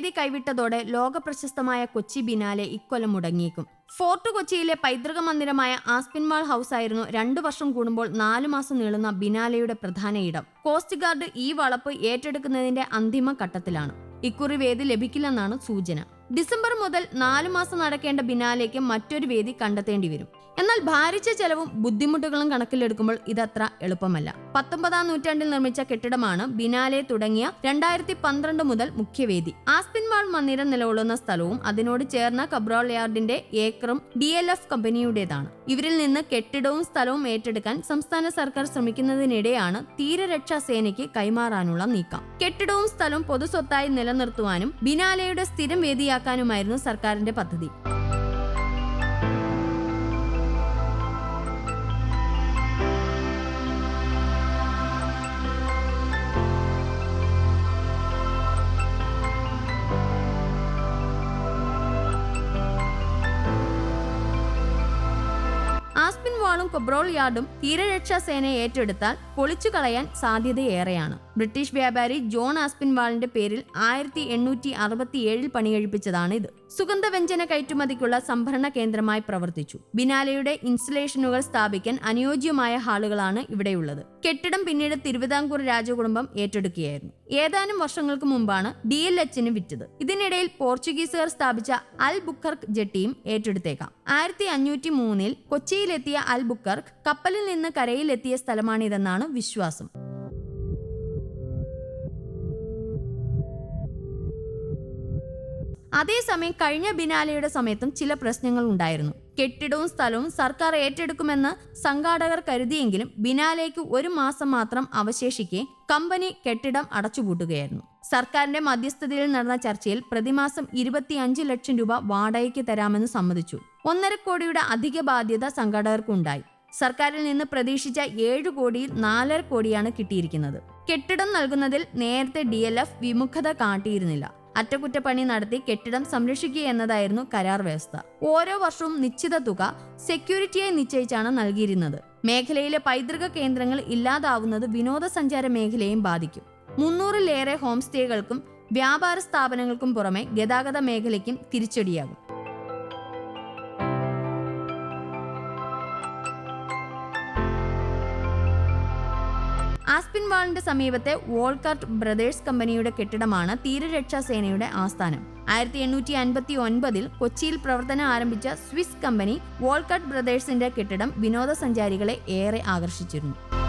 വേദി കൈവിട്ടതോടെ ലോകപ്രശസ്തമായ കൊച്ചി ബിനാലെ ഇക്കൊല്ലം മുടങ്ങിയേക്കും. ഫോർട്ട് കൊച്ചിയിലെ പൈതൃക മന്ദിരമായ ആസ്പിൻമാൾ ഹൗസ് ആയിരുന്നു രണ്ടു വർഷം കൂടുമ്പോൾ നാലു മാസം നീളുന്ന ബിനാലയുടെ പ്രധാന ഇടം. കോസ്റ്റ് ഗാർഡ് ഈ വളപ്പ് ഏറ്റെടുക്കുന്നതിന്റെ അന്തിമ ഘട്ടത്തിലാണ്. ഇക്കുറി വേദി ലഭിക്കില്ലെന്നാണ് സൂചന. ഡിസംബർ മുതൽ നാലു മാസം നടക്കേണ്ട ബിനാലേക്ക് മറ്റൊരു വേദി കണ്ടെത്തേണ്ടി വരും. എന്നാൽ ഭാരിച്ച ചെലവും ബുദ്ധിമുട്ടുകളും കണക്കിലെടുക്കുമ്പോൾ ഇതത്ര എളുപ്പമല്ല. പത്തൊമ്പതാം നൂറ്റാണ്ടിൽ നിർമ്മിച്ച കെട്ടിടമാണ് ബിനാലെ തുടങ്ങിയ രണ്ടായിരത്തി പന്ത്രണ്ട് മുതൽ മുഖ്യവേദി. ആസ്പിൻവാൾ മന്ദിരം നിലകൊള്ളുന്ന സ്ഥലവും അതിനോട് ചേർന്ന കബ്രോൾ യാർഡിന്റെ ഏക്കറും ഡി എൽ എഫ് കമ്പനിയുടേതാണ്. ഇവരിൽ നിന്ന് കെട്ടിടവും സ്ഥലവും ഏറ്റെടുക്കാൻ സംസ്ഥാന സർക്കാർ ശ്രമിക്കുന്നതിനിടെയാണ് തീരരക്ഷാ സേനയ്ക്ക് കൈമാറാനുള്ള നീക്കം. കെട്ടിടവും സ്ഥലവും പൊതുസ്വത്തായി നിലനിർത്തുവാനും ബിനാലയുടെ സ്ഥിരം വേദിയാക്കാനുമായിരുന്നു സർക്കാരിന്റെ പദ്ധതി. ആസ്പിൻ വാളും കൊബ്രോൾ യാർഡും തീരരക്ഷാ സേനയെ ഏറ്റെടുത്താൽ പൊളിച്ചു കളയാൻ സാധ്യതയേറെയാണ്. ബ്രിട്ടീഷ് വ്യാപാരി ജോൺ ആസ്പിൻവാളിന്റെ പേരിൽ ആയിരത്തി എണ്ണൂറ്റി അറുപത്തിയേഴിൽ പണികഴിപ്പിച്ചതാണ് ഇത്. സുഗന്ധവ്യഞ്ജന കയറ്റുമതിക്കുള്ള സംഭരണ കേന്ദ്രമായി പ്രവർത്തിച്ചു. ബിനാലയുടെ ഇൻസ്റ്റലേഷനുകൾ സ്ഥാപിക്കാൻ അനുയോജ്യമായ ഹാളുകളാണ് ഇവിടെയുള്ളത്. കെട്ടിടം പിന്നീട് തിരുവിതാംകൂർ രാജകുടുംബം ഏറ്റെടുക്കുകയായിരുന്നു. ഏതാനും വർഷങ്ങൾക്ക് മുമ്പാണ് ഡി എൽ എച്ചിന് വിറ്റത്. ഇതിനിടയിൽ പോർച്ചുഗീസുകാർ സ്ഥാപിച്ച അൽ ബുക്കർക്ക് ജെട്ടിയും ഏറ്റെടുത്തേക്കാം. ആയിരത്തി അഞ്ഞൂറ്റി മൂന്നിൽ കൊച്ചിയിലെത്തിയ അൽ ബുക്കർക്ക് കപ്പലിൽ നിന്ന് കരയിലെത്തിയ സ്ഥലമാണിതെന്നാണ് വിശ്വാസം. അതേസമയം കഴിഞ്ഞ ബിനാലയുടെ സമയത്തും ചില പ്രശ്നങ്ങൾ ഉണ്ടായിരുന്നു. കെട്ടിടവും സ്ഥലവും സർക്കാർ ഏറ്റെടുക്കുമെന്ന് സംഘാടകർ കരുതിയെങ്കിലും ബിനാലേക്ക് ഒരു മാസം മാത്രം അവശേഷിക്കെ കമ്പനി കെട്ടിടം അടച്ചുപൂട്ടുകയായിരുന്നു. സർക്കാരിന്റെ മധ്യസ്ഥതയിൽ നടന്ന ചർച്ചയിൽ പ്രതിമാസം ഇരുപത്തിയഞ്ച് ലക്ഷം രൂപ വാടകയ്ക്ക് തരാമെന്ന് സമ്മതിച്ചു. ഒന്നര കോടിയുടെ അധിക ബാധ്യത സംഘാടകർക്കുണ്ടായി. സർക്കാരിൽ നിന്ന് പ്രതീക്ഷിച്ച ഏഴ് കോടിയിൽ നാലര കോടിയാണ് കിട്ടിയിരിക്കുന്നത്. കെട്ടിടം നൽകുന്നതിൽ നേരത്തെ ഡി വിമുഖത കാട്ടിയിരുന്നില്ല. അറ്റകുറ്റപ്പണി നടത്തി കെട്ടിടം സംരക്ഷിക്കുക എന്നതായിരുന്നു കരാർ വ്യവസ്ഥ. ഓരോ വർഷവും നിശ്ചിത തുക സെക്യൂരിറ്റിയായി നിശ്ചയിച്ചാണ് നൽകിയിരുന്നത്. മേഖലയിലെ പൈതൃക കേന്ദ്രങ്ങൾ ഇല്ലാതാവുന്നത് വിനോദസഞ്ചാര മേഖലയെയും ബാധിക്കും. മുന്നൂറിലേറെ ഹോം സ്റ്റേകൾക്കും വ്യാപാര സ്ഥാപനങ്ങൾക്കും പുറമെ ഗതാഗത മേഖലയ്ക്കും തിരിച്ചടിയാകും. ആസ്പിൻ വാളിന്റെ സമീപത്തെ വോൾക്കാർട്ട് ബ്രദേഴ്സ് കമ്പനിയുടെ കെട്ടിടമാണ് തീരരക്ഷാ സേനയുടെ ആസ്ഥാനം. ആയിരത്തി എണ്ണൂറ്റി അൻപത്തി ഒൻപതിൽ കൊച്ചിയിൽ പ്രവർത്തനം ആരംഭിച്ച സ്വിസ് കമ്പനി വോൾക്കാർട്ട് ബ്രദേഴ്സിന്റെ കെട്ടിടം വിനോദസഞ്ചാരികളെ ഏറെ ആകർഷിച്ചിരുന്നു.